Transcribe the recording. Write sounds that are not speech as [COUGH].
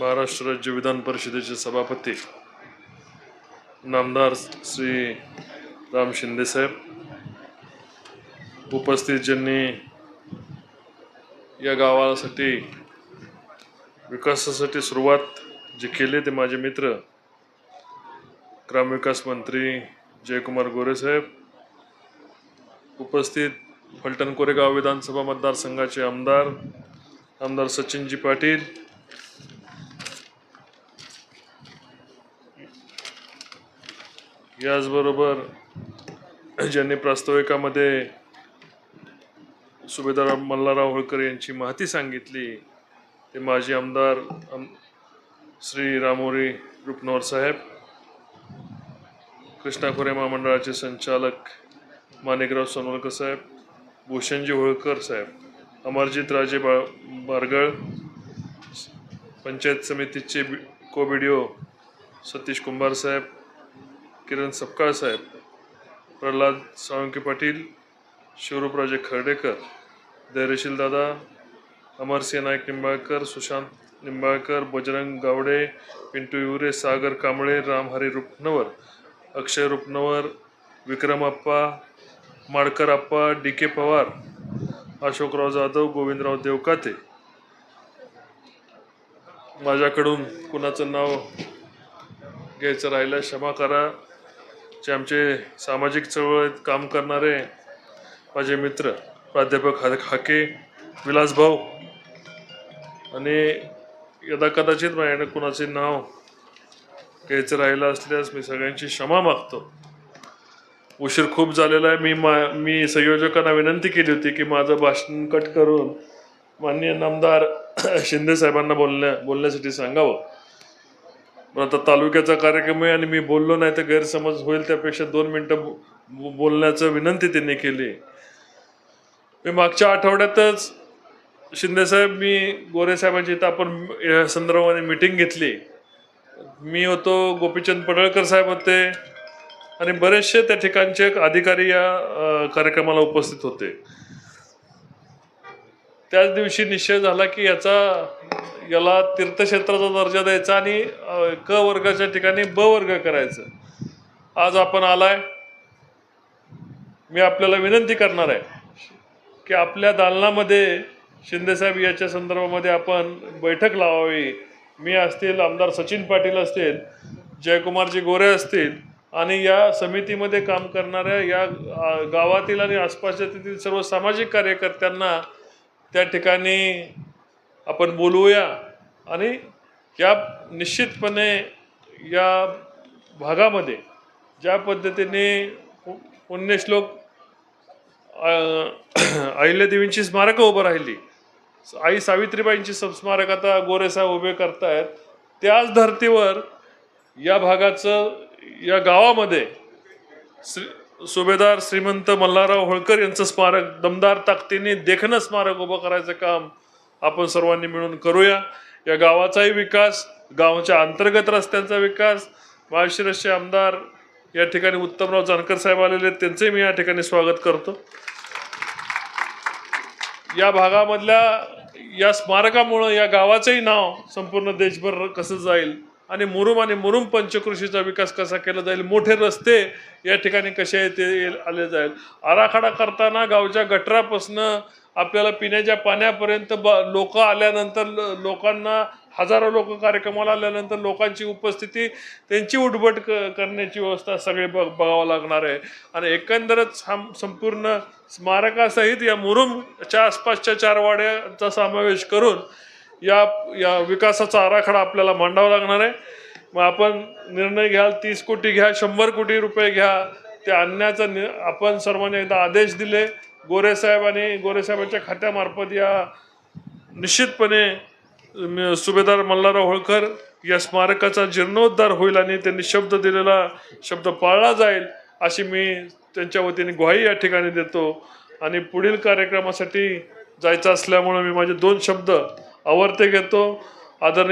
महाराष्ट्र राज्य विधान परिषदेचे सभापती नामदार श्री राम शिंदे साहेब. उपस्थित ज्यांनी या गावासाठी विकासासाठी सुरुवात जे केले ते माझे मित्र ग्रामविकास मंत्री जयकुमार गोरे साहेब. उपस्थित फलटण कोरेगाव विधानसभा मतदारसंघाचे आमदार आमदार सचिनजी पाटील याचबरोबर ज्यांनी प्रास्ताविकामध्ये सुभेदार मल्हारराव होळकर यांची माहिती सांगितली ते माजी आमदार आम- श्री रामोरी रुपनवर साहेब कृष्णा खोरे महामंडळाचे संचालक माणिकराव सोनवलकर साहेब भूषणजी होळकर साहेब अमरजित राजे बा बारगळ पंचायत समितीचे बी को B D O Satish Kumbhar साहेब किरण सपकाळ साहेब प्रल्हाद साळुंके पाटील शिवरूपराजे खर्डेकर धैर्यशील दादा अमरसिंह नाईक निंबाळकर सुशांत निंबाळकर बजरंग गावडे पिंटू युरे सागर कांबळे रामहरी रुपनवर अक्षय रुपनवर विक्रम आप्पा माडकर आप्पा डी के पवार अशोकराव जाधव गोविंदराव देवकाते. माझ्याकडून कुणाचं नाव घ्यायचं राहिलं क्षमा करा. जे आमचे सामाजिक चळवळीत काम करणारे माझे मित्र प्राध्यापक हा हाके विलास भाऊ आणि यदा कदाचित माझ्याकडे कुणाचे नाव घ्यायचं राहिलं असल्यास मी सगळ्यांची क्षमा मागतो. उशीर खूप झालेला आहे. मी मा मी संयोजकांना विनंती केली होती की माझं भाषण कट करून माननीय नामदार [COUGHS] शिंदे साहेबांना बोलण्या बोलण्यासाठी सांगावं. पण आता तालुक्याचा कार्यक्रम आहे आणि मी बोललो नाही तर गैरसमज होईल त्यापेक्षा दोन मिनटं बोलण्याचं विनंती त्यांनी केली. मी मागच्या आठवड्यातच शिंदेसाहेब मी गोरेसाहेबांची इथं आपण या संदर्भामध्ये मिटिंग घेतली. मी होतो गोपीचंद पडळकर साहेब होते आणि बरेचसे त्या ठिकाणचे अधिकारी या कार्यक्रमाला उपस्थित होते. त्याच दिवशी निश्चय झाला की याचा याला तीर्थक्षेत्राचा दर्जा द्यायचा आणि क वर्गाच्या ठिकाणी ब वर्ग करायचं. आज आपण आलाय. मी आपल्याला विनंती करणार आहे की आपल्या दालनामध्ये शिंदेसाहेब याच्या संदर्भामध्ये आपण बैठक लावावी. मी असतील आमदार सचिन पाटील असतील जयकुमारजी गोरे असतील आणि या समितीमध्ये काम करणाऱ्या या गावातील आणि आसपासच्या तेथील सर्व सामाजिक कार्यकर्त्यांना त्या ठिकाणी आपण बोलूया आणि या निश्चितपणे या भागामध्ये ज्या पद्धतीने पु- पुण्यश्लोक [CLEARS THROAT] अहिल्यादेवींची स्मारकं उभं राहिली. आई सावित्रीबाईंची स्मारक आता गोरेसाहेब उभे करतायत. त्याच धर्तीवर या भागाचं या गावामध्ये श्री सुभेदार श्रीमंत मल्हारराव होळकर यांचं स्मारक दमदार ताकदीने देखणं स्मारक उभं करायचं काम आपण सर्वांनी मिळून करूया. या गावाचाही विकास गावाच्या अंतर्गत रस्त्यांचा विकास माळशिरसचे आमदार या ठिकाणी उत्तमराव जानकर साहेब आलेले आहेत त्यांचंही मी या ठिकाणी स्वागत करतो. या भागामधल्या या स्मारकामुळं या गावाचंही नाव संपूर्ण देशभर कसं जाईल आणि मुरुम आणि मुरुम पंचकृषीचा विकास कसा केला जाईल? मोठे रस्ते या ठिकाणी कसे ते आले जाईल. आराखडा करताना गावच्या गटरापासनं आपल्याला पिण्याच्या पाण्यापर्यंत ब लोक आल्यानंतर लोकांना हजारो लोक कार्यक्रमाला आल्यानंतर लोकांची उपस्थिती त्यांची उठबट क करण्याची व्यवस्था सगळे बघ बघावं लागणार आहे. आणि एकंदरच हा संपूर्ण स्मारकासहित या मुरुमच्या आसपासच्या चार वाड्याचा समावेश करून या या विकासाचा आराखडा आपल्याला मांडावा लागणार आहे. मग आपण निर्णय घ्याल तीस कोटी घ्या शंभर कोटी रुपये घ्या. ते आणण्याचा नि आपण सर्वांनी एकदा आदेश दिले. गोरेसाहेब आणि गोरेसाहेबांच्या खात्यामार्फत या निश्चितपणे सुभेदार मल्हारराव होळकर या स्मारकाचा जीर्णोद्धार होईल आणि त्यांनी शब्द दिलेला शब्द पाळला जाईल अशी मी त्यांच्या वतीने ग्वाही या ठिकाणी देतो. आणि पुढील कार्यक्रमासाठी जायचं असल्यामुळं मी माझे दोन शब्द ಅವರ್ತೆಗೆತ್ತು ತೆಗೆತೋ